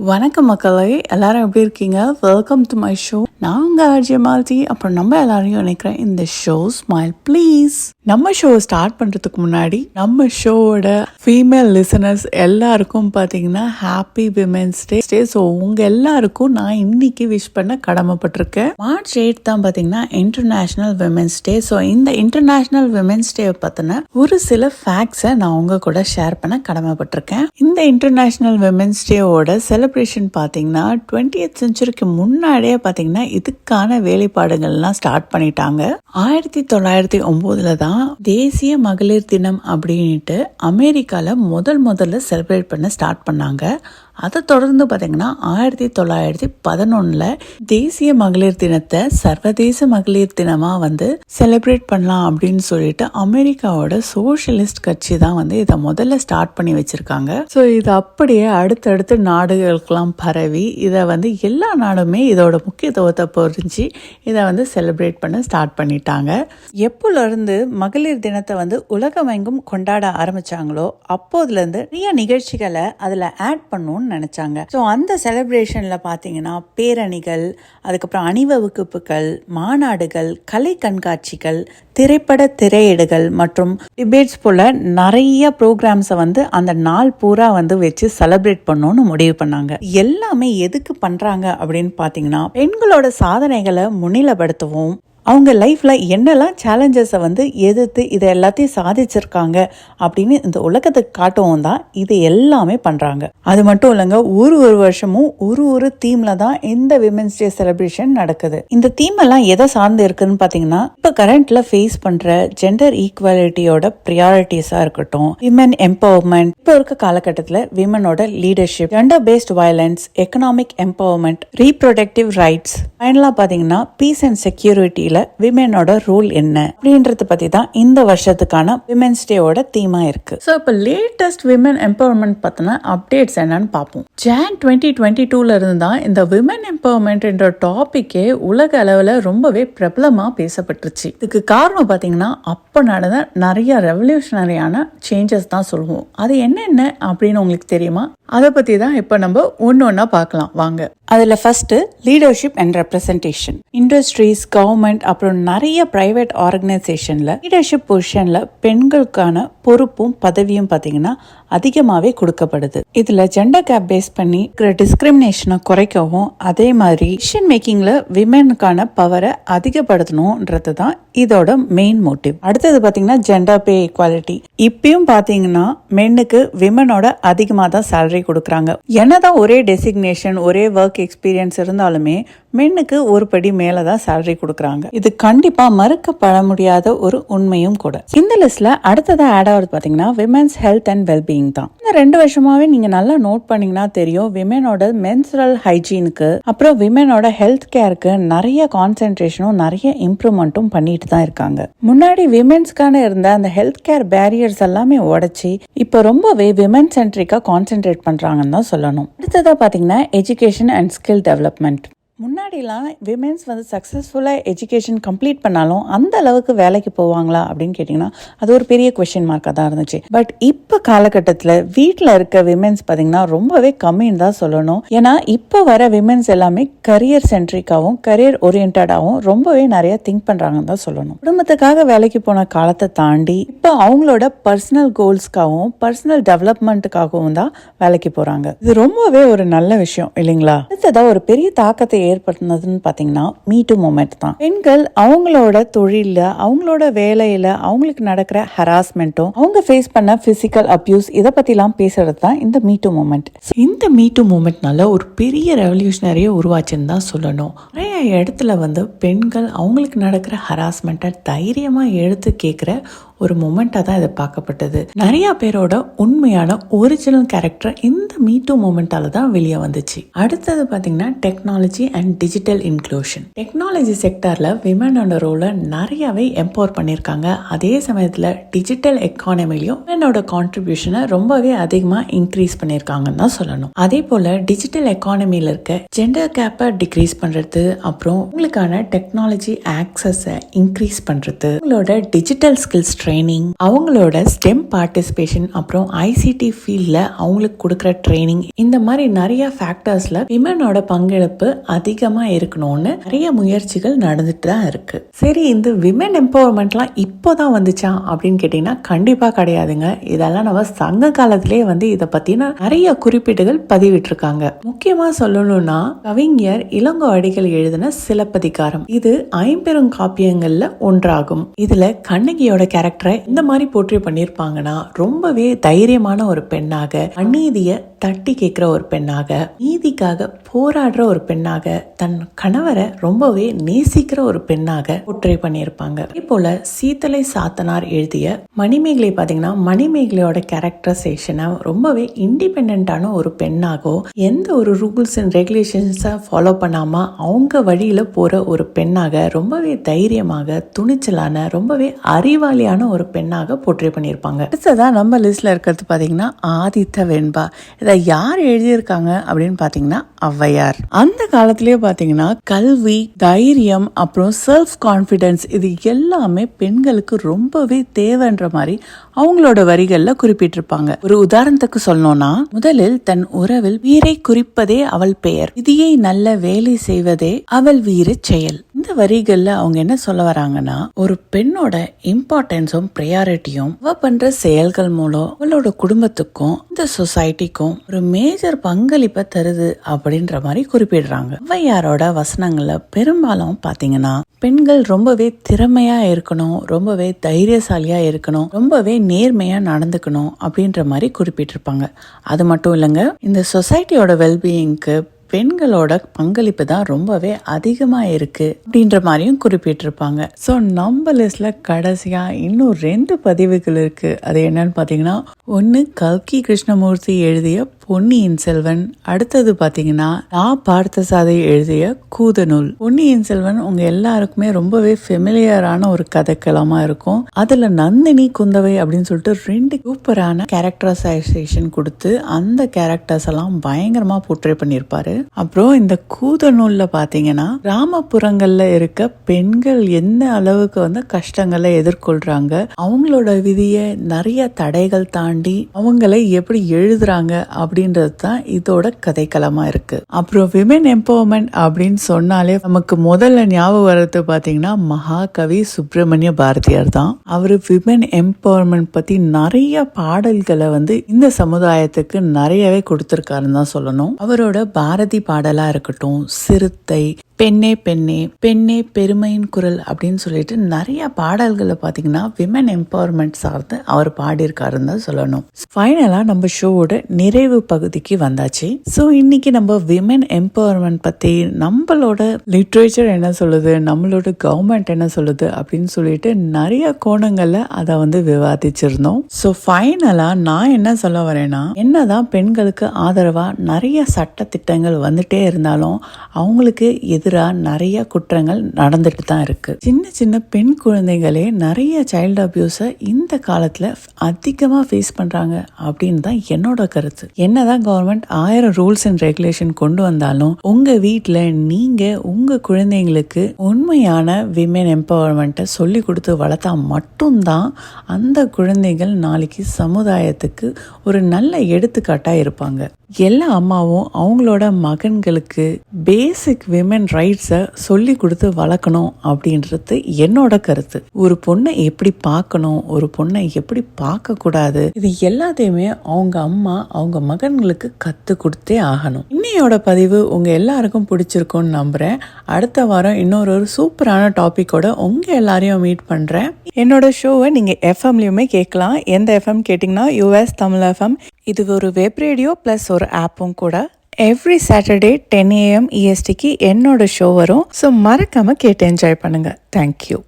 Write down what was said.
வணக்கம் மக்களே எல்லாரும் எப்படி இருக்கீங்க? வெல்கம் டு மை ஷோ நான் உங்க ஆர்ஜே மாலதி அப்புறம் நம்ம எல்லாரையும் நினைக்கிறேன் இந்த ஷோ ஸ்மைல் ப்ளீஸ் நம்ம ஷோ ஸ்டார்ட் பண்றதுக்கு முன்னாடி நம்ம ஷோவோட ஃபீமேல் லிசனர்ஸ் எல்லாருக்கும் பார்த்தீங்கன்னா happy women's day day so உங்க எல்லாருக்கும் நான் இன்னைக்கு விஷ் பண்ண கடமைப்பட்டிருக்கேன். மார்ச் எயிட் தான் பார்த்தீங்கன்னா இன்டர்நேஷனல் விமென்ஸ் டே ஸோ இந்த இன்டர்நேஷனல் விமென்ஸ் டே பற்றின ஒரு சில ஃபேக்ட்ஸை நான் உங்க கூட ஷேர் பண்ண கடமைப்பட்டிருக்கேன். இந்த இன்டர்நேஷனல் விமென்ஸ் டேவோட சில செலிப்ரேஷன் பார்த்தீங்கன்னா டுவெண்ட்டி செஞ்சுரிக்கு முன்னாடியே பார்த்தீங்கன்னா இதுக்கான வேலைப்பாடுகள்லாம் ஸ்டார்ட் பண்ணிட்டாங்க. ஆயிரத்தி தொள்ளாயிரத்தி ஒம்போதுல தான் தேசிய மகளிர் தினம் அப்படின்ட்டு அமெரிக்காவில் முதல் முதல்ல செலிப்ரேட் பண்ண ஸ்டார்ட் பண்ணாங்க. அதை தொடர்ந்து பார்த்தீங்கன்னா ஆயிரத்தி தொள்ளாயிரத்தி பதினொன்றில் தேசிய மகளிர் தினத்தை சர்வதேச மகளிர் தினமாக வந்து செலிப்ரேட் பண்ணலாம் அப்படின்னு சொல்லிட்டு அமெரிக்காவோட சோஷியலிஸ்ட் கட்சி தான் வந்து இதை முதல்ல ஸ்டார்ட் பண்ணி வச்சுருக்காங்க. ஸோ இது அப்படியே அடுத்தடுத்து நாடுகளுக்கெல்லாம் பரவி இதை வந்து எல்லா நாடுமே இதோட முக்கியத்துவத்தை புரிஞ்சு இதை வந்து செலிப்ரேட் பண்ண ஸ்டார்ட் பண்ணிட்டாங்க. எப்போலேருந்து மகளிர் தினத்தை வந்து உலகமெங்கும் கொண்டாட ஆரம்பிச்சாங்களோ அப்போதுலேருந்து நிறைய நிகழ்ச்சிகளை அதில் ஆட் பண்ணணும்னு நினச்சாங்க. ஸோ அந்த செலிப்ரேஷனில் பார்த்தீங்கன்னா பேரணிகள் அதுக்கப்புறம் அணிவகுப்புகள் மாநாடுகள் கலை கண்காட்சிகள் திரைப்பட திரையிடுகள் மற்றும் டிபேட்ஸ் போல் நிறைய ப்ரோக்ராம்ஸை வந்து அந்த நாள் பூரா வந்து வச்சு செலிப்ரேட் பண்ணணும்னு முடிவு பண்ணாங்க. எல்லாமே எதுக்கு பண்ணுறாங்க அப்படின்னு பார்த்தீங்கன்னா பெண்களோட சாதனைகளை முன்னிலைப்படுத்தவும் அவங்க லைஃப்பில் என்னெல்லாம் சேலஞ்சஸை வந்து எதிர்த்து இதை எல்லாத்தையும் சாதிச்சிருக்காங்க அப்படின்னு இந்த உலகத்துக்கு காட்டவும் தான் இது எல்லாமே பண்ணுறாங்க அது மட்டும் இல்லைங்க ஒரு ஒரு வருஷமும் ஒரு ஒரு தீமில் தான் இந்த விமென்ஸ் டே செலிப்ரேஷன் நடக்குது. இந்த தீம் எல்லாம் எதை சார்ந்து இருக்குன்னு பார்த்தீங்கன்னா இப்போ கரண்ட்ல ஃபேஸ் பண்ணுற ஜெண்டர் ஈக்குவாலிட்டியோட ப்ரியாரிட்டிஸாக இருக்கட்டும் விமன் எம்பவர்மெண்ட் இப்போ இருக்க காலகட்டத்தில் விமனோட leadership gender based violence economic empowerment reproductive rights ஃபைனலாக பார்த்தீங்கன்னா பீஸ் அண்ட் செக்யூரிட்டியில் விமனோட ரோல் என்ன? அப்படின்றத பற்றி தான் இந்த வருஷத்துக்கான விமென்ஸ் டேவோட தீமா இருக்கு. ஸோ இப்போ லேட்டஸ்ட் விமன் எம்பவர்மெண்ட் பற்றின அப்டேட்ஸ் என்னன்னு பார்ப்போம் ஜான் டுவெண்ட்டி டுவெண்ட்டி டூல இருந்து தான் இந்த விமன் எம்பவர்மெண்ட்ன்ற டாபிக்கே உலக அளவில் ரொம்பவே பிரபலமாக பேசப்பட்டுருச்சு. இதுக்கு காரணம் பார்த்தீங்கன்னா அப்போ நடந்த நிறைய ரெவல்யூஷனரியான சேஞ்சஸ் தான் சொல்லுவோம். அது என்னென்ன அப்படின்னு உங்களுக்கு தெரியுமா? அதை பற்றி தான் இப்போ நம்ம ஒன்று ஒன்றா பார்க்கலாம். வாங்க. அதில் first leadership and representation industries government அப்புறம் நிறைய பிரைவேட் ஆர்கனைசேஷனில் லீடர்ஷிப் பொசிஷனில் பெண்களுக்கான பொறுப்பும் பதவியும் பார்த்தீங்கன்னா அதிகமாகவே கொடுக்கப்படுது. இதில் ஜெண்டர் கேப் பேஸ் பண்ணி இருக்கிற டிஸ்கிரிமினேஷனை குறைக்கவும் அதே மாதிரி டிசிஷன் மேக்கிங்கில் விமெனுக்கான பவரை அதிகப்படுத்தணுன்றது தான் இதோட மெயின் மோட்டிவ் அடுத்தது பார்த்தீங்கன்னா ஜெண்டர் பே ஈக்குவாலிட்டி இப்பயும் பார்த்தீங்கன்னா மென்னுக்கு விமனோட அதிகமாக தான் சேலரி கொடுக்குறாங்க. என்னதான் ஒரே டெசிக்னேஷன் ஒரே ஒர்க் எக்ஸ்பீரியன்ஸ் இருந்தாலுமே மென்னுக்கு ஒரு படி மேலே தான் சேலரி கொடுக்குறாங்க. இது கண்டிப்பாக மறுக்கப்பட முடியாத ஒரு உண்மையும் கூட. இந்த லிஸ்ட்ல அடுத்ததாக ஆட் ஆகுது பார்த்தீங்கன்னா விமென்ஸ் ஹெல்த் அண்ட் வெல்பீயிங் தான். இந்த ரெண்டு வருஷமாவே நீங்க நல்லா நோட் பண்ணீங்கன்னா தெரியும் விமெனோட மென்சுரல் ஹைஜீனுக்கு அப்புறம் விமெனோட ஹெல்த் கேருக்கு நிறைய கான்சென்ட்ரேஷனும் நிறைய இம்ப்ரூவ்மெண்ட்டும் பண்ணிட்டு தான் இருக்காங்க. முன்னாடி விமென்ஸ்க்கான இருந்த அந்த ஹெல்த் கேர் பேரியர்ஸ் எல்லாமே உடைச்சி இப்போ ரொம்பவே விமன் சென்ட்ரிக்காக கான்சென்ட்ரேட் பண்ணுறாங்கன்னு தான் சொல்லணும். அடுத்ததாக பார்த்தீங்கன்னா எஜுகேஷன் அண்ட் ஸ்கில் டெவலப்மெண்ட் முன்னாடிலாம் விமென்ஸ் வந்து சக்ஸஸ்ஃபுல்லாக எஜுகேஷன் கம்ப்ளீட் பண்ணாலும் அந்த அளவுக்கு வேலைக்கு போவாங்களா அப்படின்னு கேட்டிங்கன்னா அது ஒரு பெரிய கொஷின் மார்க்காக தான் இருந்துச்சு. பட் இப்போ காலகட்டத்தில் வீட்டில் இருக்க விமென்ஸ் பார்த்தீங்கன்னா ரொம்பவே கம்மின்னு தான் சொல்லணும். ஏன்னா இப்போ வர விமென்ஸ் எல்லாமே கரியர் சென்ட்ரிக்காகவும் கரியர் ஓரியன்டாகவும் ரொம்பவே நிறைய திங்க் பண்ணுறாங்கன்னு தான் சொல்லணும். குடும்பத்துக்காக வேலைக்கு போன காலத்தை தாண்டி இப்போ அவங்களோட பர்சனல் கோல்ஸ்க்காகவும் பர்சனல் டெவலப்மெண்ட்டுக்காகவும் தான் வேலைக்கு போகிறாங்க இது ரொம்பவே ஒரு நல்ல விஷயம் இல்லைங்களா? அடுத்ததாக ஒரு பெரிய தாக்கத்தை ஏற்படுத்தினதுன்னு பார்த்தீங்கன்னா மீட்டு மூமெண்ட் தான். பெண்கள் அவங்களோட தொழிலில் அவங்களோட வேலையில் அவங்களுக்கு நடக்கிற ஹராஸ்மெண்ட்டும் அவங்க ஃபேஸ் பண்ண ஃபிசிக்கல் அப்யூஸ் இதை பற்றிலாம் பேசுறது தான் இந்த மீட்டு மூமெண்ட் இந்த மீட்டு மூமெண்ட்னால ஒரு பெரிய ரெவல்யூஷனரியே உருவாச்சுன்னு தான் சொல்லணும். நிறைய இடத்துல வந்து பெண்கள் அவங்களுக்கு நடக்கிற ஹராஸ்மெண்ட்டை தைரியமாக எடுத்து கேட்குற ஒரு மூமெண்ட்டாக தான் இது பார்க்கப்பட்டது. நிறைய பேரோட உண்மையான ஒரிஜினல் கேரக்டர் இந்த மீட்டூ மூமெண்டால தான் வெளியே வந்துச்சு. அடுத்தது பார்த்தீங்கன்னா technology and digital inclusion technology செக்டரில் விமனோட ரோலை நிறையாவே எம்பவர் பண்ணியிருக்காங்க. அதே சமயத்தில் டிஜிட்டல் எக்கானமிலையும் விமனோட கான்ட்ரிபியூஷனை ரொம்பவே அதிகமாக இன்க்ரீஸ் பண்ணியிருக்காங்கன்னு தான் சொல்லணும். அதே போல் டிஜிட்டல் எக்கானமியில் இருக்க ஜெண்டர் கேப்பை டிக்ரீஸ் பண்ணுறது அப்புறம் உங்களுக்கான டெக்னாலஜி ஆக்சஸை இன்க்ரீஸ் பண்ணுறது உங்களோட டிஜிட்டல் ஸ்கில்ஸ் ட்ரெயின் ட்ரைனிங் அவங்களோட ஸ்டெம் பார்ட்டிசிபேஷன் அப்புறம் ஐசிடி ஃபீல்டில் அவங்களுக்கு கொடுக்குற ட்ரைனிங் இந்த மாதிரி நிறைய ஃபேக்டர்ஸில் விமனோட பங்கெடுப்பு அதிகமாக இருக்கணும்னு நிறைய முயற்சிகள் நடந்துட்டு தான் இருக்கு. சரி இந்த விமன் எம்பவர்மெண்ட்லாம் இப்போ தான் வந்துச்சா அப்படின்னு கேட்டிங்கன்னா கண்டிப்பாக கிடையாதுங்க. இதெல்லாம் நம்ம சங்க காலத்திலேயே வந்து இதை பற்றின நிறைய குறிப்பீடுகள் பதிவிட்டிருக்காங்க. முக்கியமாக சொல்லணும்னா கவிஞர் இளங்கோ அடிகள் எழுதின சிலப்பதிகாரம். இது ஐம்பெரும் காப்பியங்களில் ஒன்றாகும். இதில் கண்ணகியோட கேரக்டர் இந்த மாதிரி போற்றி பண்ணியிருப்பாங்கன்னா ரொம்பவே தைரியமான ஒரு பெண்ணாக அநீதிய தட்டி கேட்கிற ஒரு பெண்ணாக நீதிக்காக போராடுற ஒரு பெண்ணாக தன் கணவரை ரொம்பவே நேசிக்கிற ஒரு பெண்ணாக போற்றி பண்ணியிருப்பாங்க அதே போல சீத்தலை சாத்தனார் எழுதிய மணிமேகலை பாத்தீங்கன்னா மணிமேகலையோட கேரக்டரைசேஷனை ரொம்பவே இண்டிபெண்டான ஒரு பெண்ணாகவோ எந்த ஒரு ரூல்ஸ் அண்ட் ரெகுலேஷன்ஸை ஃபாலோ பண்ணாம அவங்க வழியில போற ஒரு பெண்ணாக ரொம்பவே தைரியமாக துணிச்சலான ரொம்பவே அறிவாளியான ஒரு பெண்ணாக போற்றி பண்ணியிருப்பாங்க. அடுத்ததா நம்ம லிஸ்ட்ல இருக்கிறது பார்த்தீங்கன்னா ஆதித்த வெண்பா. இதை யார் எழுதியிருக்காங்க அப்படின்னு பாத்தீங்கன்னா ஔவையார். அந்த காலத்திலேயே பார்த்தீங்கன்னா கல்வி தைரியம் அப்புறம் செல்ஃப் கான்ஃபிடென்ஸ் இது எல்லாமே பெண்களுக்கு ரொம்பவே தேவைன்ற மாதிரி அவங்களோட வரிகள்ல குறிப்பிட்டிருப்பாங்க. ஒரு உதாரணத்துக்கு சொல்லணும்னா முதலில் தன் உறவில் வீரை குறிப்பதே அவள் பெயர். விதியை நல்ல வேலை செய்வதே அவள் வீர செயல். இந்த வரிகளில் அவங்க என்ன சொல்ல வராங்கன்னா ஒரு பெண்ணோட இம்பார்ட்டன்ஸும் ப்ரையாரிட்டியும் அவ பண்ற செயல்கள் மூலம் அவளோட குடும்பத்துக்கும் இந்த சொசைட்டிக்கும் ஒரு மேஜர் பங்களிப்பை தருது அப்படின்ற மாதிரி குறிப்பிடுறாங்க. ஔவையாரோட வசனங்களை பெரும்பாலும் பாத்தீங்கன்னா பெண்கள் ரொம்பவே திறமையா இருக்கணும் ரொம்பவே தைரியசாலியா இருக்கணும் ரொம்பவே நேர்மையா நடந்துக்கணும் அப்படின்ற மாதிரி குறிப்பிட்டிருப்பாங்க. அது மட்டும் இல்லைங்க இந்த சொசைட்டியோட வெல்பீயிங்க்கு பெண்களோட பங்களிப்பு தான் ரொம்பவே அதிகமாக இருக்கு அப்படின்ற மாதிரியும் குறிப்பிட்டிருப்பாங்க. ஸோ நம்ம லிஸ்ட்ல கடைசியாக இன்னும் ரெண்டு பதிவுகள் இருக்கு. அது என்னன்னு பார்த்தீங்கன்னா ஒன்று கல்கி கிருஷ்ணமூர்த்தி எழுதிய பொன்னியின் செல்வன். அடுத்தது பார்த்தீங்கன்னா நான் பார்த்த சாதை எழுதிய கூதநூல். பொன்னியின் செல்வன் உங்க எல்லாருக்குமே ரொம்பவே ஃபெமிலியரான ஒரு கதைக்களமா இருக்கும். அதுல நந்தினி குந்தவை அப்படின்னு சொல்லிட்டு ரெண்டு சூப்பரான கேரக்டரைசேஷன் கொடுத்து அந்த கேரக்டர்ஸ் எல்லாம் பயங்கரமா போர்ட்ரே பண்ணியிருப்பாரு. அப்புறம் இந்த கூத நூல்ல பாத்தீங்கன்னா கிராமப்புறங்கள்ல இருக்க பெண்கள் எந்த அளவுக்கு வந்து கஷ்டங்களை எதிர்கொள்றாங்க அவங்களோட விதியை நிறைய தடைகள் தாண்டி அவங்களை எப்படி எழுதுறாங்க அப்படின்றது தான் இதோட கதைக்களமா இருக்கு. அப்புறம் விமென் எம்பவர்மெண்ட் அப்படின்னு சொன்னாலே நமக்கு முதல்ல ஞாபகம் வர்றது பாத்தீங்கன்னா மகாகவி சுப்பிரமணிய பாரதியார் தான். அவர் விமென் எம்பவர்மெண்ட் பத்தி நிறைய பாடல்களை வந்து இந்த சமுதாயத்துக்கு நிறையவே கொடுத்திருக்காருன்னு தான் சொல்லணும். அவரோட பாரதி பாடலாக இருக்கட்டும் சிறுத்தை பெண்ணே பெண்ணே பெண்ணே பெருமையின் குரல் அப்படின்னு சொல்லிட்டு நிறைய பாடல்களை பார்த்தீங்கன்னா விமன் எம்பவர்மெண்ட் சார்ந்து அவர் பாடியிருக்காருன்னு தான் சொல்லணும். ஃபைனலாக நம்ம ஷோவோட நிறைவு பகுதிக்கு வந்தாச்சு. ஸோ இன்னைக்கு நம்ம விமன் எம்பவர்மெண்ட் பற்றி நம்மளோட லிட்ரேச்சர் என்ன சொல்லுது நம்மளோட கவர்மெண்ட் என்ன சொல்லுது அப்படின்னு சொல்லிட்டு நிறைய கோணங்களில் அதை வந்து விவாதிச்சிருந்தோம். ஸோ ஃபைனலாக நான் என்ன சொல்ல வரேன்னா என்னதான் பெண்களுக்கு ஆதரவாக நிறைய சட்ட திட்டங்கள் வந்துட்டே இருந்தாலும் அவங்களுக்கு எதிராக நிறைய குற்றங்கள் நடந்துட்டு தான் இருக்குது சின்ன சின்ன பெண் குழந்தைகளே நிறைய சைல்டு அப்யூஸை இந்த காலத்தில் அதிகமாக ஃபேஸ் பண்ணுறாங்க அப்படின்னு தான் என்னோட கருத்து. என்னதான் கவர்மெண்ட் ஆயிரம் ரூல்ஸ் அண்ட் ரெகுலேஷன் கொண்டு வந்தாலும் உங்கள் வீட்டில் நீங்கள் உங்கள் குழந்தைங்களுக்கு உண்மையான விமென் எம்பவர்மெண்ட்டை சொல்லி கொடுத்து வளர்த்தா மட்டும்தான் அந்த குழந்தைகள் நாளைக்கு சமுதாயத்துக்கு ஒரு நல்ல எடுத்துக்காட்டாக இருப்பாங்க. எல்லா அம்மாவும் அவங்களோட மகன்களுக்கு பேசிக் விமன் ரைட்ஸை சொல்லி கொடுத்து வளர்க்கணும் அப்படின்றது என்னோட கருத்து. ஒரு பொண்ணை எப்படி பார்க்கணும் ஒரு பொண்ணை எப்படி பார்க்கக்கூடாது இது எல்லாத்தையுமே அவங்க அம்மா அவங்க மகன்களுக்கு கற்றுக் கொடுத்தே ஆகணும். இன்னையோட பதிவு உங்கள் எல்லாருக்கும் பிடிச்சிருக்கும்னு நம்புகிறேன் அடுத்த வாரம் இன்னொரு ஒரு சூப்பரான டாப்பிக்கோட உங்கள் எல்லாரையும் மீட் பண்ணுறேன் என்னோட ஷோவை நீங்கள் எஃப்எம்லையுமே கேட்கலாம். எந்த எஃப்எம் கேட்டிங்கன்னா யூஎஸ் தமிழ் எஃப்எம் இது ஒரு வெப் ரேடியோ ப்ளஸ் ஒரு ஆப்பும் கூட எவ்ரி சாட்டர்டே டென் ஏஎம் இஎஸ்டிக்கு என்னோட ஷோ வரும். ஸோ மறக்காமல் கேட்டு என்ஜாய் பண்ணுங்கள் தேங்க்யூ